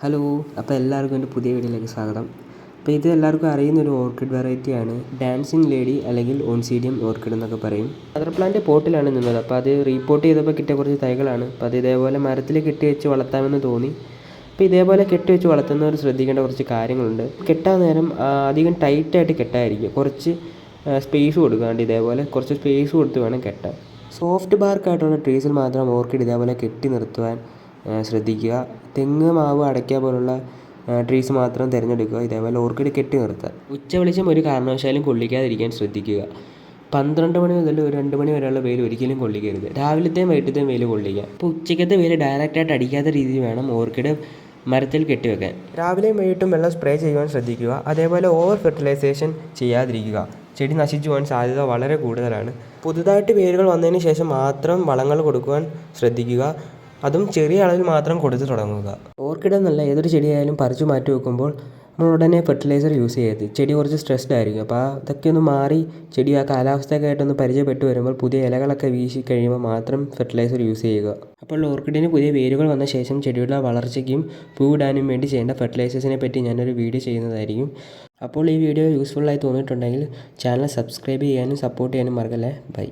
Hello അപ്പോൾ എല്ലാവർക്കും എന്റെ പുതിയ വീഡിയോയിലേക്ക് സ്വാഗതം. അപ്പോൾ ഇത് എല്ലാവർക്കും അറിയുന്ന ഒരു ഓർക്കിഡ് വെറൈറ്റിയാണ് ഡാൻസിങ് ലേഡി അല്ലെങ്കിൽ ഓൺസീഡിയം ഓർക്കിഡ് എന്നൊക്കെ പറയും. മദർ പ്ലാന്റ് പോട്ടിലാണ് നിന്നത്. അപ്പോൾ അത് റീപോർട്ട് ചെയ്തപ്പോൾ കിട്ടിയ കുറച്ച് തൈകളാണ്. അപ്പോൾ അത് ഇതേപോലെ മരത്തിൽ കെട്ടി വെച്ച് വളർത്താമെന്ന് തോന്നി. അപ്പോൾ ഇതേപോലെ കെട്ടി വെച്ച് വളർത്തുന്നവർ ശ്രദ്ധിക്കേണ്ട കുറച്ച് കാര്യങ്ങളുണ്ട്. കെട്ടാൻ നേരം അധികം ടൈറ്റായിട്ട് കെട്ടായിരിക്കും കുറച്ച് സ്പേസ് കൊടുക്കാണ്ട് ഇതേപോലെ കുറച്ച് സ്പേസ് കൊടുത്ത് വേണം കെട്ടാൻ. സോഫ്റ്റ് ബാർക്കായിട്ടുള്ള ട്രീസിൽ മാത്രം ഓർക്കിഡ് ഇതേപോലെ കെട്ടി നിർത്തുവാൻ. ശ്രദ്ധിക്കുക. തെങ്ങ് മാവ് അടയ്ക്ക പോലുള്ള ട്രീസ് മാത്രം തിരഞ്ഞെടുക്കുക. ഇതേപോലെ ഓർക്കിഡ് കെട്ടി നിർത്തുക. ഉച്ച വെളിച്ചം ഒരു കാരണവശാലും കൊള്ളിക്കാതിരിക്കാൻ ശ്രദ്ധിക്കുക. പന്ത്രണ്ട് മണി മുതൽ ഒരു രണ്ട് മണി വരെയുള്ള വെയിൽ ഒരിക്കലും കൊള്ളിക്കരുത്. രാവിലത്തെയും വൈകിട്ടത്തെയും വെയിൽ കൊള്ളിക്കുക അപ്പോൾ ഉച്ചയ്ക്കത്തെ വെയിൽ ഡയറക്റ്റായിട്ട് അടിക്കാത്ത രീതിയിൽ വേണം ഓർക്കിഡ് മരത്തിൽ കെട്ടിവെക്കാൻ രാവിലെയും വൈകിട്ടും വെള്ളം സ്പ്രേ ചെയ്യുവാൻ ശ്രദ്ധിക്കുക. അതേപോലെ ഓവർ ഫെർട്ടിലൈസേഷൻ ചെയ്യാതിരിക്കുക. ചെടി നശിച്ചു പോകാൻ സാധ്യത വളരെ കൂടുതലാണ്. പുതുതായിട്ട് വേരുകൾ വന്നതിന് ശേഷം മാത്രം വളങ്ങൾ കൊടുക്കുവാൻ ശ്രദ്ധിക്കുക. അതും ചെറിയ അളവിൽ മാത്രം കൊടുത്ത് തുടങ്ങുക. ഓർക്കിഡ് എന്നല്ല ഏതൊരു ചെടിയായാലും പറിച്ചു മാറ്റി വെക്കുമ്പോൾ നമ്മൾ ഉടനെ ഫെർട്ടിലൈസർ യൂസ് ചെയ്യരുത്. ചെടി കുറച്ച് സ്ട്രെസ്ഡ് ആയിരിക്കും. അപ്പോൾ അതൊക്കെ ഒന്ന് മാറി ചെടി ആ കാലാവസ്ഥയൊക്കെ ആയിട്ടൊന്ന് പരിചയപ്പെട്ട് വരുമ്പോൾ പുതിയ ഇലകളൊക്കെ വീശി കഴിയുമ്പോൾ മാത്രം ഫെർട്ടിലൈസർ യൂസ് ചെയ്യുക. അപ്പോൾ ഓർക്കിഡിന് പുതിയ വേരുകൾ വന്ന ശേഷം ചെടിയുടെ വളർച്ചയ്ക്കും പൂവിടാനും വേണ്ടി ചെയ്യേണ്ട ഫെർട്ടിലൈസേഴ്സിനെ പറ്റി ഞാനൊരു വീഡിയോ ചെയ്യുന്നതായിരിക്കും. അപ്പോൾ ഈ വീഡിയോ യൂസ്ഫുള്ളായി തോന്നിയിട്ടുണ്ടെങ്കിൽ ചാനൽ സബ്സ്ക്രൈബ് ചെയ്യാനും സപ്പോർട്ട് ചെയ്യാനും മറക്കല്ലേ? ബൈ